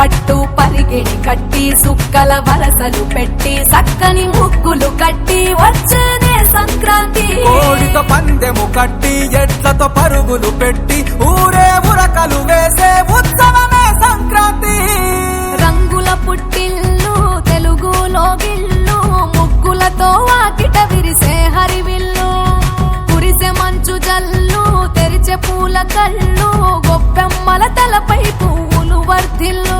పట్టు పరిగిడి కట్టి సుక్కల వరసలు పెట్టి సక్కని ముగ్గులు కట్టి వచ్చేనే సంక్రాంతి. కోడితో పందెము కట్టి ఎడ్లతో పరుగులు పెట్టి ఊరే ఉరకలు వేసే ఉత్సవమే సంక్రాంతి. రంగుల పుట్టిల్లు తెలుగులో గిల్లు ముగ్గులతో వాకిట విరిసే హరివిల్లు. కురిసే మంచు జల్లు తెరిచే పూల కళ్ళు గొప్పెమ్మల తలపై పువ్వులు వర్ధిల్లు.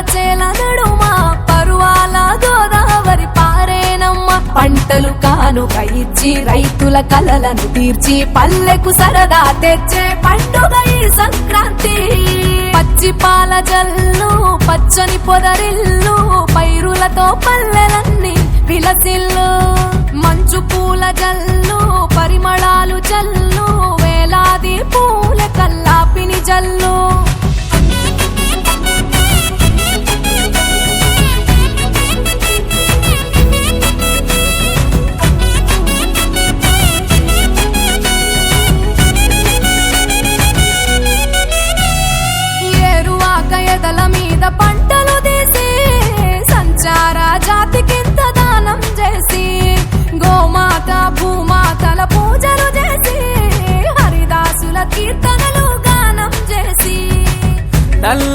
చేల నడుమ పరువాల గోదావరి పారేనమ్మ. పంటలు కానుక ఇచ్చి రైతుల కలలను తీర్చి పల్లెకు సరదా తెచ్చే పండుగ ఈ సంక్రాంతి. పచ్చి పాల జల్లు పచ్చని పొదరిల్లు పైరులతో పల్లెలన్నీ విలసిల్లు. మంచు పూల జల్లు పరిమళాలు జల్లు వేలాది పూల కల్లాపిని జల్లు.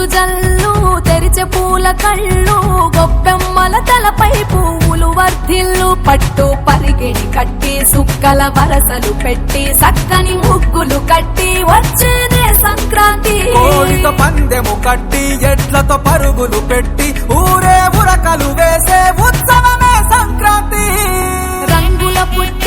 మంచు జల్లు తెరిచే పూల కళ్ళు గొప్పెమ్మల తలపై పువ్వులు వర్ధిల్లు పట్టు పరిగిడి కట్టి సుక్కల వరసలు పెట్టి సక్కని ముగ్గులు కట్టి వచ్చేదే సంక్రాంతి. కోడితో పందెము కట్టి ఎడ్లతో పరుగులు పెట్టి ఊరే ఉరకలు వేసే ఉత్సవమే సంక్రాంతి. రంగుల పుట్టిల్లు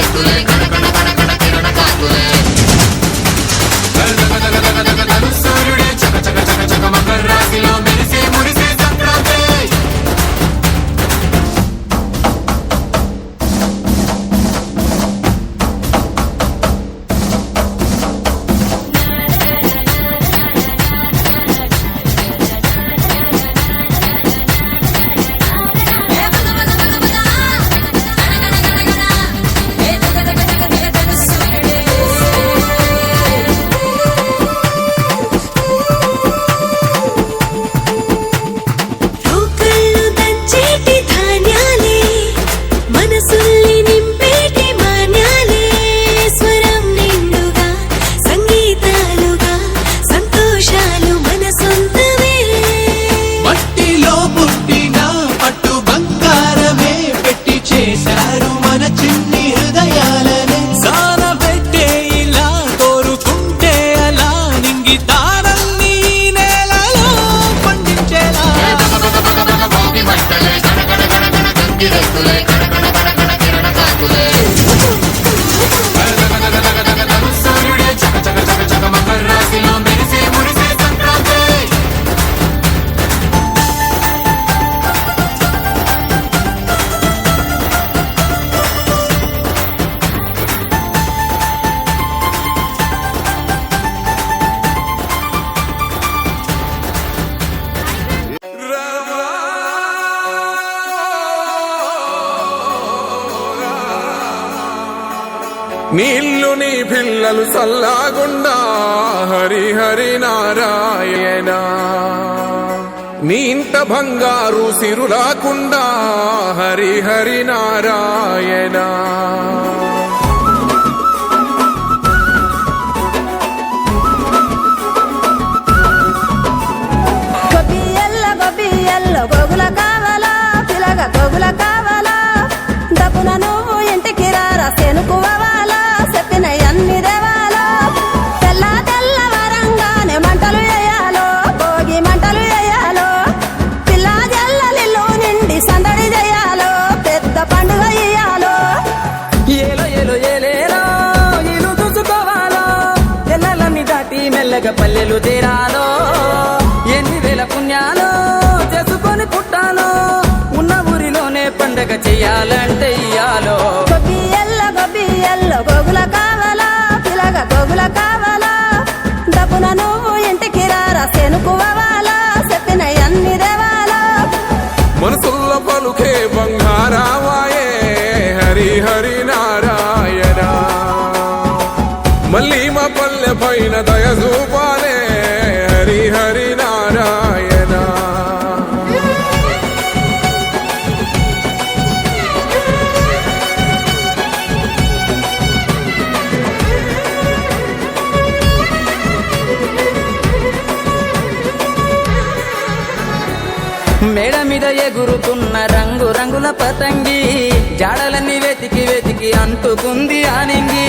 Estudiar సల్లాగుండా హరి హరి నారాయణ. నీంత బంగారు సిరులాకుండా హరి హరి నారాయణ. మెల్లగా పల్లెలు తీరాలో ఎన్ని వేల పుణ్యాలో చేసుకొని పుట్టాలో ఉన్న ఊరిలోనే పండగ చెయ్యాలంటే ఇయ్యాలో. గొబ్బియల్ల గొబ్బియల్ల గోగుల కావాలా? పిలగ గోగుల కావాలా? డబ్బున నువ్వు ఇంటికి రారా సెనుకువాలా చెప్పిన అన్ని దేవాలా? మనసుల్ల పలుకే బంగారావాయే హరి హరి నారాయణ పైన దయచూపాలే హరి హరి నారాయణ. మేడ మీద ఎగురుతున్న రంగు రంగుల పతంగి జాడలన్నీ వెతికి వెతికి అంటుకుంది ఆనింగి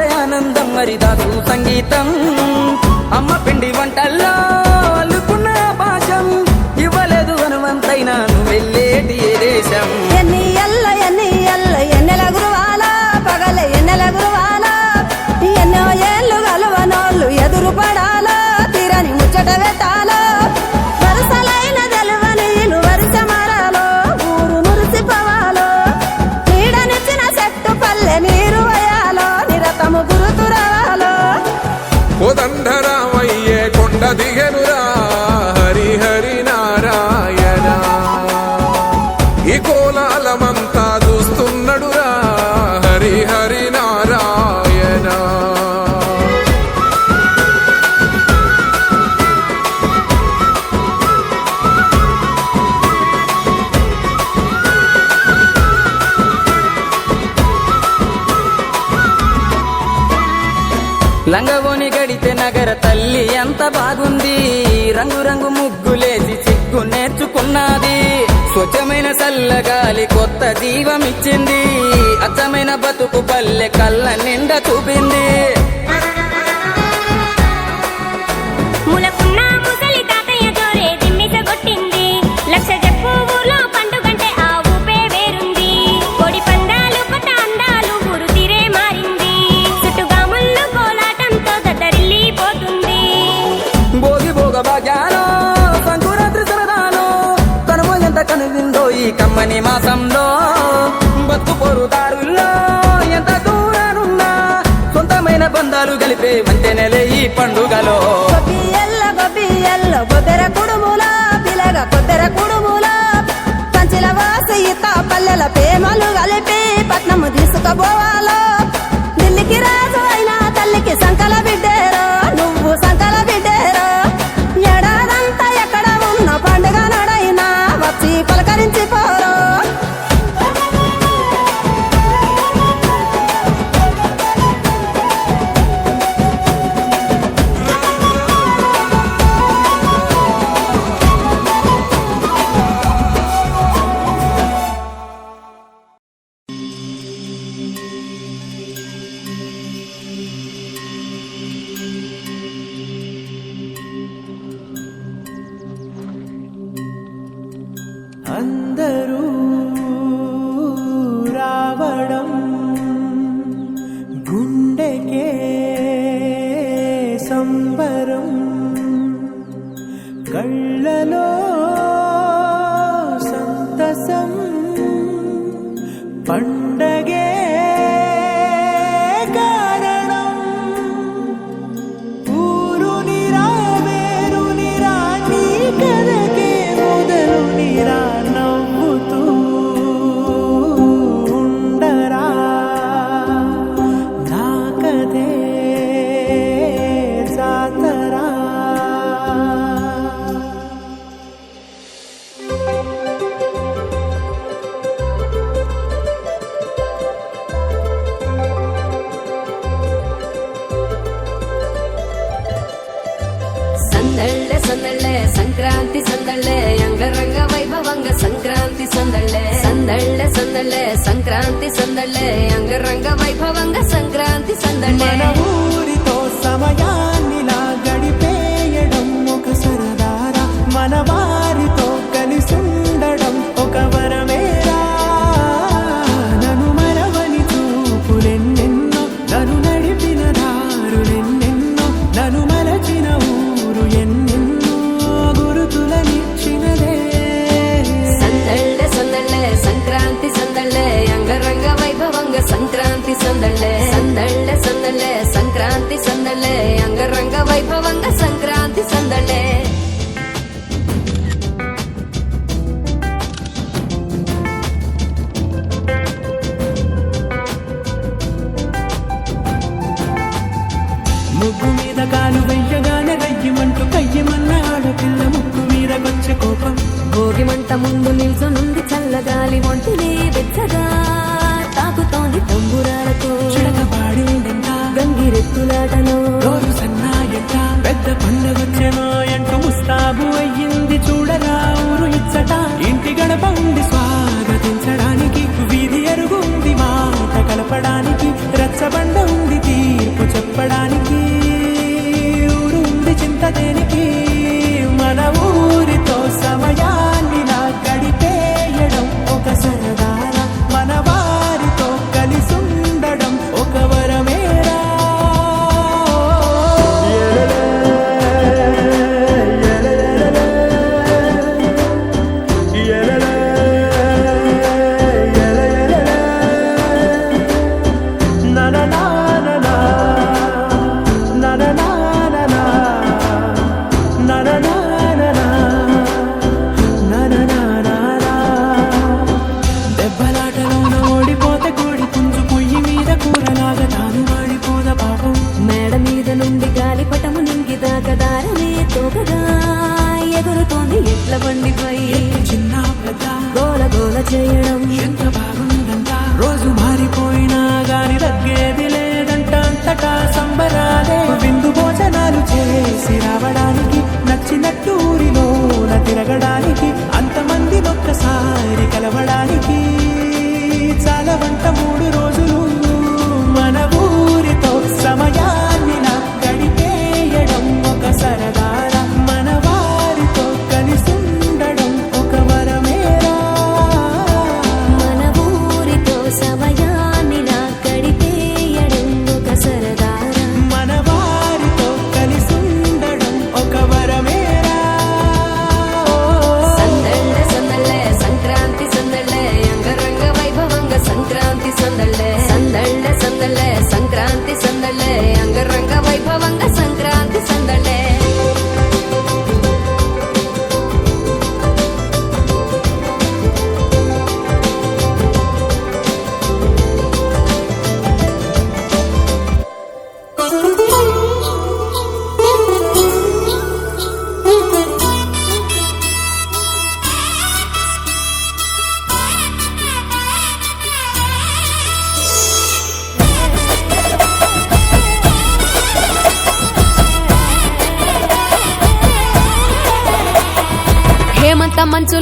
ఆలపిస్తే ఆనందం మరి దాదు సంగీతం. అమ్మ పిండి వంటల్లో అల్లుకున్న పాశం. ఇవ్వలేదు హనుమంతైనా నువ్వు వెళ్ళేటి ఏ దేశం? ఎన్ని ఎల్ల ఎన్ని ఎల్ల ఎన్నెల గురువా? లంగవోని గడితే నగర తల్లి ఎంత బాగుంది. రంగురంగు ముగ్గులేసి సిగ్గు నేర్చుకున్నది. స్వచ్ఛమైన చల్లగాలి కొత్త జీవమిచ్చింది. అచ్చమైన బతుకు పల్లె కళ్ళ నిండా చూపింది. పని మాసంలో బతుకు పొరుదారుల్లో ఎంత దూరానున్నా సొంతమైన బంధాలు కలిపే మంచెనెలే ఈ పండుగలో. గొబ్బియల్ల గొబ్బియల్ల గొబ్బెర కుడుముల పిలగ కొద్దెర కుడుముల. పంచిల వాసి పల్లెల ప్రేమలు కలిపి పట్నము తీసుకుపోవాలో. ఢిల్లీకి రాజు అయినా తల్లికి సంకల ముగ్గు మీద కాలు వెయ్యగానే రయ్యమంటూ కయ్యమన్న ఆడపిల్ల ముక్కు మీద వచ్చే కోపం. భోగి మంట ముందు నిల్చొనుంది చల్లగాలి ఒంటిని వెచ్చగా తాకుతోంది తంబురాలతో. చిడక పాడిందంట గంగిరెత్తులాటలో. రోజు సన్నాయంట పెద్ద పండగొచ్చెనో ఎంటూ ముస్తాబు అయ్యింది చూడరా ఊరు ఇచ్చట. ఇంటి గడప ఉంది స్వాగతించడానికి వీధి అరుగుంది మాట కలపడానికి రచ్చబండ ఉంది తీర్పు చెప్పడానికి. ఉంది చింత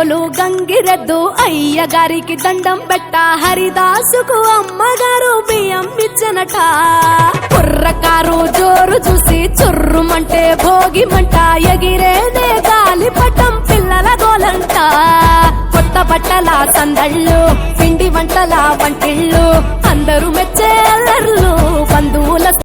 తోలు గంగిరెద్దు అయ్య గారికి దండం పెట్ట. హరిదాసుకు అమ్మగారు బియ్యం ఇచ్చనట. కుర్రకారు జోరు చూసి చుర్రుమంటే భోగిమంట. ఎగిరేదే గాలి పటం పిల్లల గోలంట. కొత్త బట్టల సందళ్ళు పిండి వంటల వంటిళ్ళు. అందరూ మెచ్చే అల్లర్లు బంధువుల